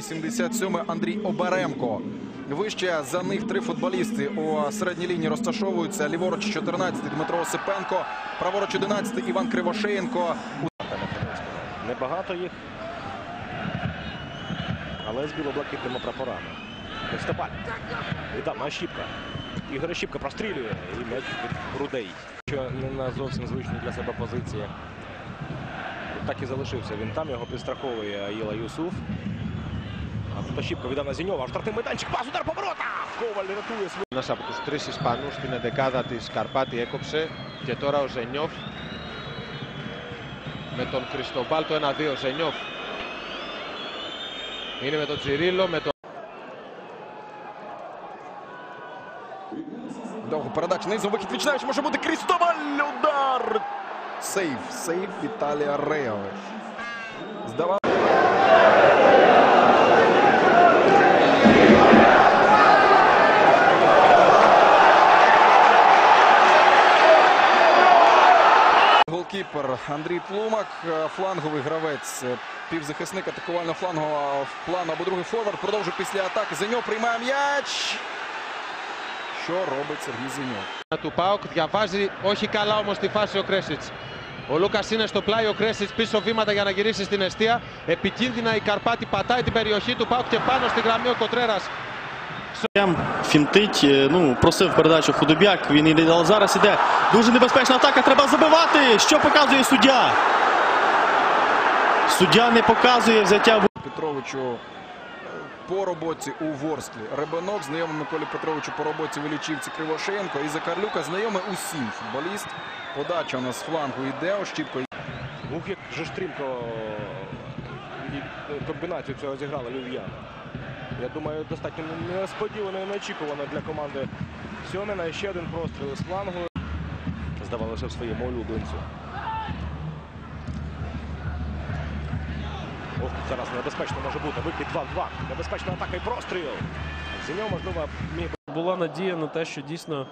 Козловський, 77-й Андрій Оберемко. Вище за них три футболісти у середній лінії розташовуються. Ліворуч 14-й Дмитро Осипенко, праворуч 11-й Іван Кривошеєнко. Небагато їх, але з білоблакитними прапорами. Степан. Віддав на Щіпка. Ігор Щіпка прострілює і м'яч від грудей. Що не на зовсім звичній для себе позиції. Так і залишився він там, його підстраховує Аїла Юсуф. А тут Щіпка віддав на Зіньова. Штрафний майданчик, пас, удар поворота! Коваль рятує свою. Ένας από τους τρεις Ισπανούς στην ενδεκάδα της Καρπάτη έκοψε και τώρα ο Ζενιόφ με τον Κριστομπάλ το 1-2 Ζενιόφ είναι με τον Τσιρίλο με τον Довго передача низом вихід відчинаючи може бути Крістоваль. Удар! Сейф. Сейф Віталія Рео. Здавав. Голкіпер Андрій Тлумак, е, фланговий гравець, е, півзахисник атакувального флангового плану або другий форвард. Продовжує після атаки. Зеньо приймає м'яч. Що робить Сергій Зеньо? του ΠΑΟΚ διαβάζει όχι καλά όμως τη φάση ο Κρέσιτς ο Λούκας είναι στο πλάι, ο Κρέσιτς πίσω βήματα για να γυρίσει στην αιστεία. Επικίνδυνα η Καρπάτη πατάει την περιοχή του ΠΑΟΚ και πάνω στη γραμμή ο Κοτρέρας. Фінтить, е, ну, просив передачу Худобяк, він і але зараз іде. Дуже небезпечна атака, треба забивати. Що показує суддя? Суддя не показує взяття Петровичу е, по роботі у Ворсклі. Ребенок знайомий Миколі Петровичу по роботі в Ілічівці Кривошеєнко. І Закарлюка знайомий усім футболіст. Подача у нас з флангу йде. Ощіпко Ух, як же стрімко комбінацію цього зіграла Люв'яна. Я думаю, достатньо несподівано і неочікувано для команди Сьоміна. Ще один простріл з флангу. Здавалося в своєму улюбленцю. Ох, зараз небезпечно може бути. Вихід 2-2. Небезпечна атака і простріл. Зіньо, можливо, міг Була надія на те, що дійсно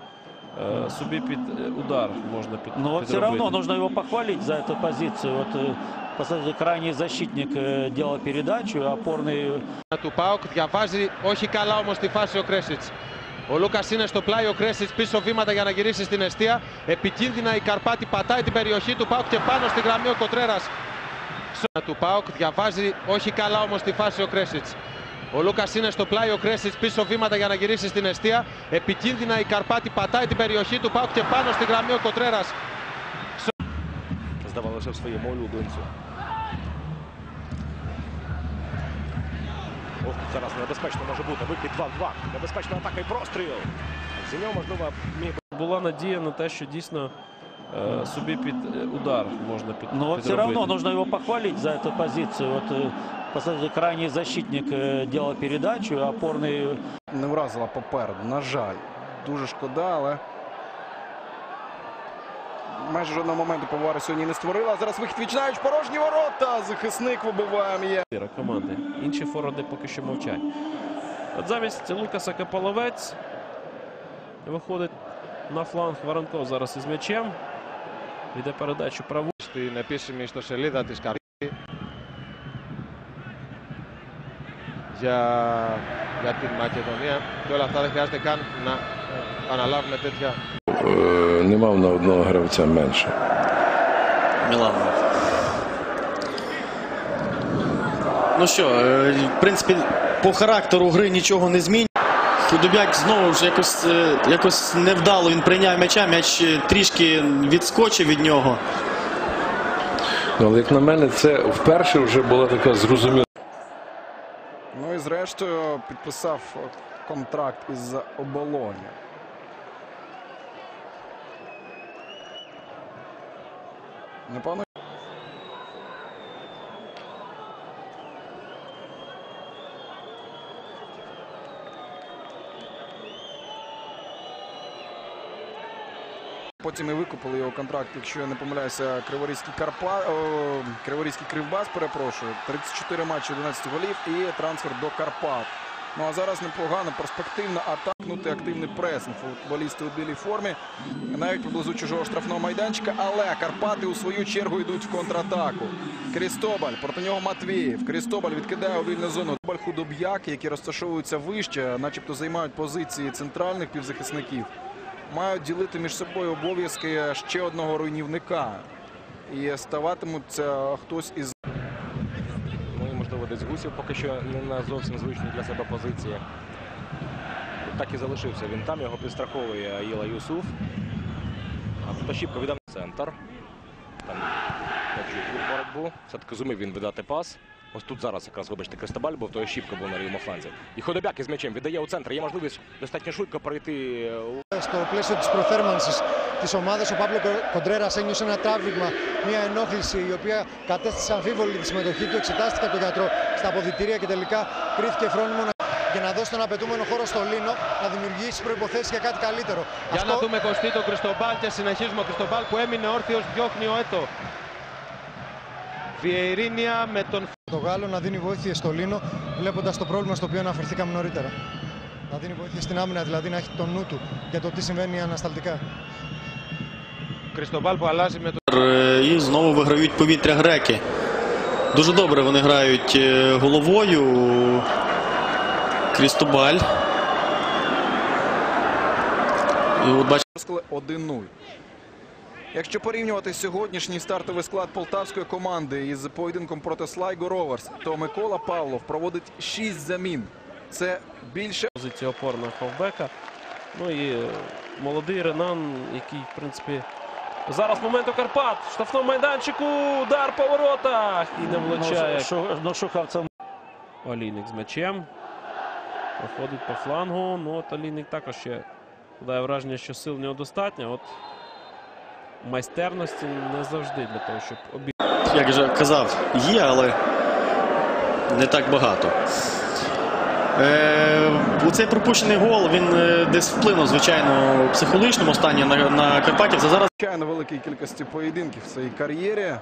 е, собі під е, удар можна під Но вот все підробити. равно нужно его похвалить за эту позицию. Вот, э, посмотрите, крайний защитник э, делал передачу, а опорный του ΠΑΟΚ διαβάζει όχι καλά όμως τη φάση ο Κρέσιτς ο Λούκας είναι στο πλάι, ο Κρέσιτς πίσω βήματα για να γυρίσει στην αιστεία. Επικίνδυνα η Καρπάτη πατάει την περιοχή του ΠΑΟΚ και πάνω στη γραμμή ο Κοτρέρας. του ΠΑΟΚ διαβάζει όχι καλά όμως τη φάση ο Κρέσιτς ο Λούκας είναι στο πλάι, ο Κρέσιτς πίσω βήματα για να γυρίσει στην αιστεία. Επικίνδυνα η Καρπάτη πατάει την περιοχή του ΠΑΟΚ και πάνω στη γραμμή ο Κοτρέρας. здавалося в своєму улюбленцю. Ох, тут зараз небезпечно може бути. Вихід 2-2. Небезпечна атака і простріл. Зіньо, можливо, міг би Була надія на те, що дійсно е, собі під е, удар можна під Но вот все підробити. равно нужно его похвалить за эту позицию. Вот, Кстати, крайній защитник е, діла передачу, а опорний... Не вразила попереду, на жаль. Дуже шкода, але майже жодного моменту повара сьогодні не створила. Зараз вихід Вічнаєвич, порожні ворота. Захисник вибиває м'є. команди. Інші фороди поки що мовчать. От замість Лукаса Капаловець виходить на фланг Воронков зараз із м'ячем. Йде передачу праву. На після між ліда тискарі. για, για την Μακεδονία και όλα αυτά δεν χρειάζεται καν να ε, αναλάβουμε τέτοια Е, не мав на одного гравця менше. Міланов. Ну що, е, в принципі, по характеру гри нічого не змінює. Худобяк знову ж якось, е, якось невдало він прийняв м'яча, м'яч е, трішки відскочив від нього. Ну, але як на мене, це вперше вже була така зрозуміла. Ну і зрештою підписав контракт із оболоні. Напевно. Потім і викупили його контракт, якщо я не помиляюся, Криворізький Карпа... о, Криворізький Кривбас, перепрошую. 34 матчі, 11 голів і трансфер до Карпат. Ну а зараз непогана перспективна атакнути активний пресинг. Футболісти у білій формі. Навіть поблизу чужого штрафного майданчика. Але Карпати у свою чергу йдуть в контратаку. Крістобаль проти нього Матвіїв. Крістобаль відкидає у вільну зону. Худоб'яки, які розташовуються вище, начебто займають позиції центральних півзахисників. Мають ділити між собою обов'язки ще одного руйнівника. І ставатимуться хтось із Ну і можливо десь гусів поки що не на зовсім звичній для себе позиції. Так і залишився він там, його підстраховує Аїла Юсуф. А тут Ощіпка віддав центр. Там боротьбу. Все-таки зумів він видати пас. Ось тут зараз якраз, вибачте, Кристобаль був, то Ощіпка був на лівому фланзі. І Ходобяк із м'ячем віддає у центр. Є можливість достатньо швидко пройти у Στο πλαίσιο της προθέρμανσης της ομάδας, ο Παύλο Κοντρέρας ένιωσε ένα τράβηγμα, μια ενόχληση η οποία κατέστησε αμφίβολη τη συμμετοχή του, εξετάστηκε από τον γιατρό στα αποδητήρια και τελικά κρίθηκε φρόνιμο να... για να δώσει τον απαιτούμενο χώρο στο Λίνο, να δημιουργήσει προϋποθέσεις για κάτι καλύτερο. Για να δούμε κοστί τον Κριστομπάλ και συνεχίζουμε. Ο Κριστομπάλ που έμεινε όρθιος διώχνει ο Έτο. Βιερίνια με τον Το Γάλλο να δίνει βοήθεια στο Λίνο, βλέποντας το πρόβλημα στο οποίο αναφερθήκαμε νωρίτερα. Να δίνει βοήθεια στην άμυνα, δηλαδή να έχει το νου του για το τι συμβαίνει ανασταλτικά. Κριστομπάλ που αλλάζει με τον Е, І знову виграють повітря греки. Дуже добре вони грають е, головою. Крістобаль. І от бачите, Сказали 1-0. Якщо порівнювати сьогоднішній стартовий склад полтавської команди із поєдинком проти Слайго Роверс, то Микола Павлов проводить 6 замін. Це більше позиції опорного хавбека. Ну і е, молодий Ренан, який, в принципі, зараз момент у Карпат. Штрафному майданчику. Удар по воротах. І не влучає. Ну, ну, Олійник з м'ячем. Проходить по флангу. Ну, от Олійник також ще дає враження, що сил в нього достатньо. От майстерності не завжди для того, щоб обі... як же казав, є, але не так багато. Е, у цей пропущений гол він е, десь вплинув, звичайно, психологічному стані на, на Карпатів. Це зараз звичайно великій кількості поєдинків в своїй кар'єрі.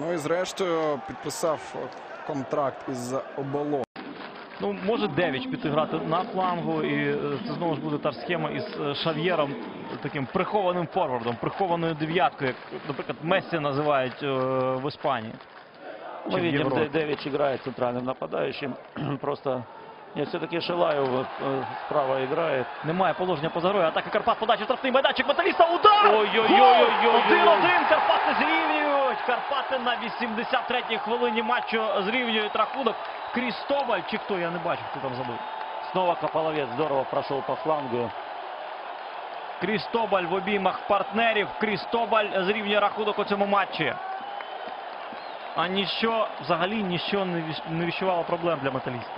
Ну і зрештою підписав контракт із оболон. Ну, може Девіч піти грати на флангу, і е, це знову ж буде та ж схема із е, Шав'єром, таким прихованим форвардом, прихованою дев'яткою, як, наприклад, Мессі називають е, в Іспанії. Мы Чем видим, Европа. Дэ- Дэвич играет центральным нападающим. Просто нет, все-таки Шилаев вот, э, справа играет. Немає положення поза грою. Атака Карпат, подача, штрафний майданчик, металіста, удар! Ой-ой-ой-ой-ой-ой. Один-один, Карпати зрівнюють! Карпати на 83-й хвилині матчу зрівнюють рахунок. Крістоваль, чи хто, я не бачу, хто там забив. Снова Кополовец здорово прошел по флангу. Крістобаль в обіймах партнерів. Крістобаль зрівнює рахунок у цьому матчі. А ніщо, взагалі ніщо не віщ- не відчувало проблем для металіста.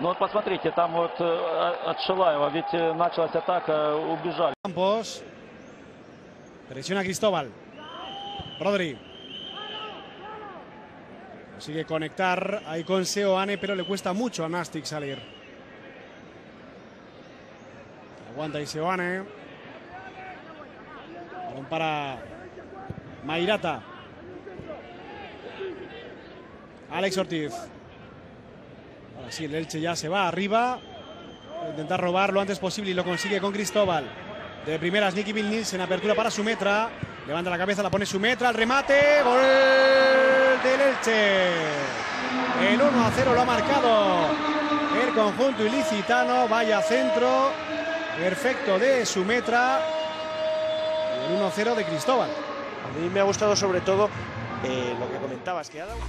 Ну вот посмотрите, там вот э, от Шилаева ведь э, началась атака, убежали. Campos. Presiona Cristóbal. Rodri. Consigue conectar ahí con Seoane, pero le cuesta mucho a Nastic salir. Aguanta ahí Seoane. Balón para Mairata. Alex Ortiz. Ahora sí, el Elche ya se va arriba. Intentar robar lo antes posible y lo consigue con Cristóbal. De primeras, Nicky Bill Nielsen, apertura para Sumetra. Levanta la cabeza, la pone Sumetra, el remate. Gol del Elche. El 1 a 0 lo ha marcado el conjunto ilicitano. Vaya centro. Perfecto de Sumetra. El 1 a 0 de Cristóbal. A mí me ha gustado sobre todo eh, lo que comentabas, que ha dado...